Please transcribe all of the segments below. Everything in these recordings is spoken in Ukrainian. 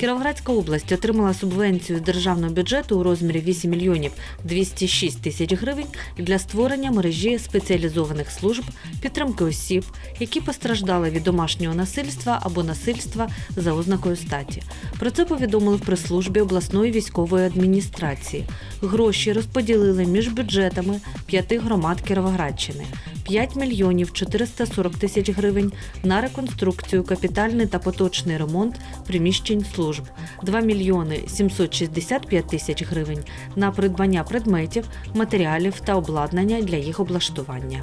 Кіровоградська область отримала субвенцію з державного бюджету у розмірі 8 мільйонів 206 тисяч гривень для створення мережі спеціалізованих служб підтримки осіб, які постраждали від домашнього насильства або насильства за ознакою статі. Про це повідомили в прес-службі обласної військової адміністрації. Гроші розподілили між бюджетами п'яти громад Кіровоградщини. 5 мільйонів 440 тисяч гривень на реконструкцію, капітальний та поточний ремонт приміщень служб, 2 мільйони 765 тисяч гривень на придбання предметів, матеріалів та обладнання для їх облаштування.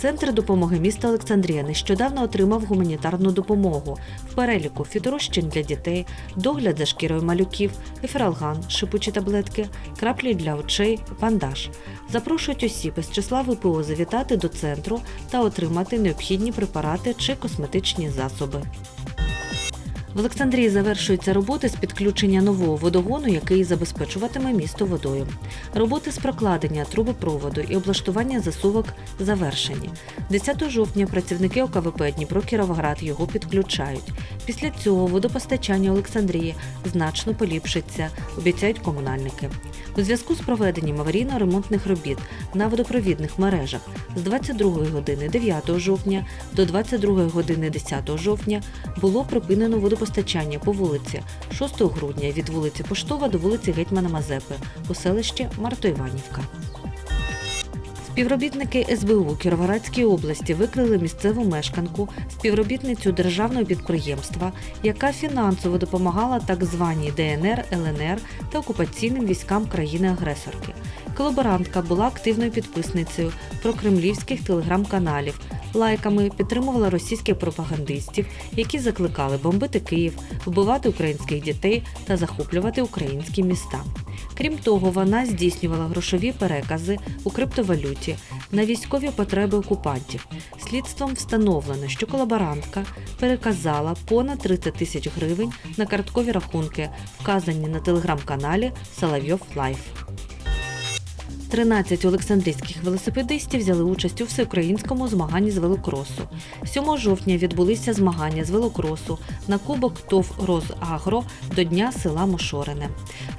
Центр допомоги міста Олександрія нещодавно отримав гуманітарну допомогу в переліку фіторощин для дітей, догляд за шкірою малюків, ефералган, шипучі таблетки, краплі для очей, бандаж. Запрошують осіб із числа ВПО завітати до центру та отримати необхідні препарати чи косметичні засоби. В Олександрії завершуються роботи з підключення нового водогону, який забезпечуватиме місто водою. Роботи з прокладення трубопроводу і облаштування засувок завершені. 10 жовтня працівники ОКВП Дніпро Кіровоград його підключають. Після цього водопостачання Олександрії значно поліпшиться, обіцяють комунальники. У зв'язку з проведенням аварійно-ремонтних робіт на водопровідних мережах з 22 години 9 жовтня до 22 години 10 жовтня було припинено водопостачання по вулиці 6 грудня від вулиці Поштова до вулиці Гетьмана Мазепи у селищі Марто-Іванівка. Співробітники СБУ Кіровоградської області викрили місцеву мешканку, співробітницю державного підприємства, яка фінансово допомагала так званій ДНР, ЛНР та окупаційним військам країни-агресорки. Колаборантка була активною підписницею прокремлівських телеграм-каналів, лайками підтримувала російських пропагандистів, які закликали бомбити Київ, вбивати українських дітей та захоплювати українські міста. Крім того, вона здійснювала грошові перекази у криптовалюті на військові потреби окупантів. Слідством встановлено, що колаборантка переказала понад 30 тисяч гривень на карткові рахунки, вказані на телеграм-каналі Соловйов Лайф. 13 олександрійських велосипедистів взяли участь у всеукраїнському змаганні з велокросу. 7 жовтня відбулися змагання з велокросу на кубок ТОВ «Розагро» до Дня села Мошорене.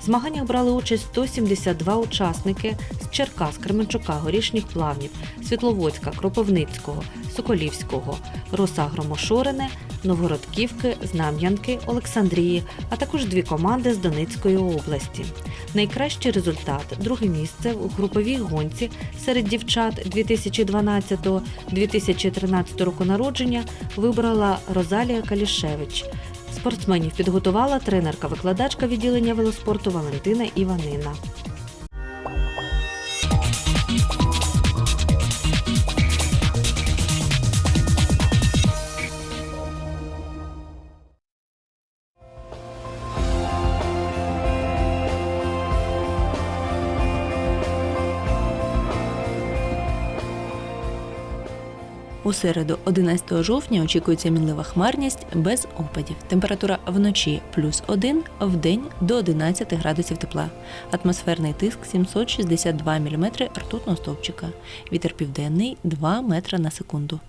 В змаганнях брали участь 172 учасники з Черкас, Кременчука, Горішніх Плавнів, Світловодська, Кропивницького, Соколівського, Росагро Мошорене, Новгородківки, Знам'янки, Олександрії, а також дві команди з Донецької області. Найкращий результат друге місце у груповій гонці серед дівчат 2012-2013 року народження вибрала Розалія Калішевич. Спортсменів підготувала тренерка-викладачка відділення велоспорту Валентина Іванина. У середу, 11 жовтня, очікується мінлива хмарність без опадів. Температура вночі плюс 1, в день до 11 градусів тепла. Атмосферний тиск 762 мм ртутного стовпчика. Вітер південний 2 метра на секунду.